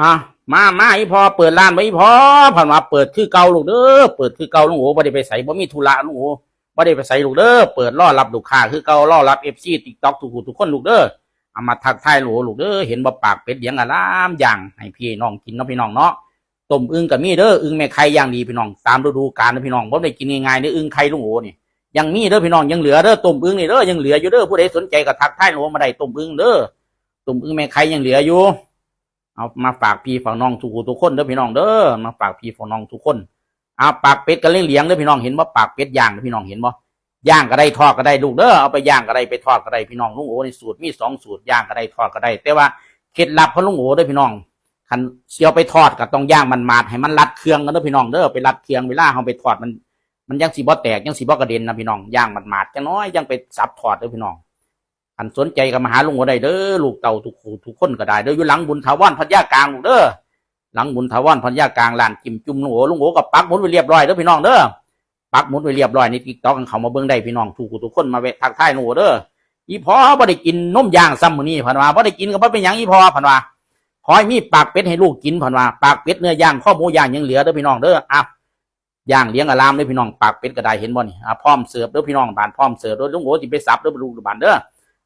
อะมามาอีพอเปิดร้านไว้อีพอผ่านมาเปิดคือเก่าลูกเด้อเปิดคือเก่าลุงโอ๋บ่ได้ไปใส่บ่มีธุระลุงโอ๋บ่ได้ไปใส่ลูกเด้อเปิดรอรับลูกค้าคือเก่ารอรับ FC TikTok ทุกผู้ทุกคนลูกเด้อเอามาทักทายลูกลูกเด้อเห็นบ่ปากเป็ดเลี้ยงอารามอย่างให้พี่น้องกินเนาะพี่น้องเนาะต้มอึ่งก็มีเด้ออึ่งแม่ไข่อย่างดีพี่น้องตามฤดูกาลนะพี่น้องบ่ได้กินง่ายๆเด้ออึ่งไข่ลุงโอ๋นี่ยังมีเด้อพี่น้องยังเหลือเด้อต้มอึ่งนี่เด้อยังเหลืออยู่เด้อผู้ใดสนใจก็ทักทายลุงมาได้ต้มอึ่งเด้อต้มอึ่งแม่ไข่ยังเหลืออยู่ เอามาฝากพี่ฝากน้องทุกคนทุกคนเด้อพี่น้องเด้อมาฝากพี่ฝากน้องทุกคนเอาปากเป็ดก็เลี้ยงเลี้ยงเด้อพี่น้องเห็นว่าปากเป็ดย่างเด้อพี่น้องเห็นบ่ย่างก็ได้ทอดก็ได้ลูกเด้อเอาไปย่างก็ได้ไปทอดก็ได้พี่น้องลุงโอ้ในสูตรมีสองสูตรย่างก็ได้ทอดก็ได้ แต่ว่าเคล็ดลับของลุงโอเด้อพี่น้องคันเสียวไปทอดก็ต้องย่างมันมาดให้มันรัดเครื่องกันเด้อพี่น้องเด้อไปรัดเครื่องเวลาเอาไปทอดมัน มันยังสีบ่แตกยังสีบ่กระเด็นนะพี่น้องย่างมันมาดจังน้อยยังไปสับทอดเด้อพี่น้อง อันสนใจก็มาหาลุงโอได้เด้อลูกเต่าทุกคู่ทุกคนก็ได้เด้ออยู่หลังบุญทาวรพัทยากลางลูกเด้อหลังบุญทาวรพัทยากลางลานกิมจุ่มลุงโอลุงโอก็ปักหมุดไว้เรียบร้อยเด้อพี่น้องเด้อปักหมุดไว้เรียบร้อยในติ๊กต็อกเขามาเบิ่งได้พี่น้องทุกคู่ทุกคนมาแวะทักทายลุงโอเด้ออีพอบ่ได้กินนมย่างซ้ำมื้อนี้พันว่าบ่ได้กินก็บ่เป็นหยังอีพอพันว่าขอให้มีปากเป็ดให้ลูกกินพันว่าปากเป็ดเนื้อย่างข้อหมูย่างยังเหลือเด้อพี่น้องเด้ออะย่างเลี้ยงอารามเด้อพี่น้องปากเป็ดก็ได้เห็นบ่นี่อะพร้อมเสิร์ฟเด้อพี่น้องบานพร้อมเสิร์ฟเด้อลุงโอสิไปสับเด้อลูกบานเด้อ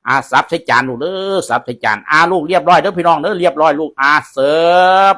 อาซับใช้จานลูกเด้อซับใช้จานอาลูกเรียบร้อยเด้อพี่น้องเด้อเรียบร้อยลูกอาเสิร์ฟ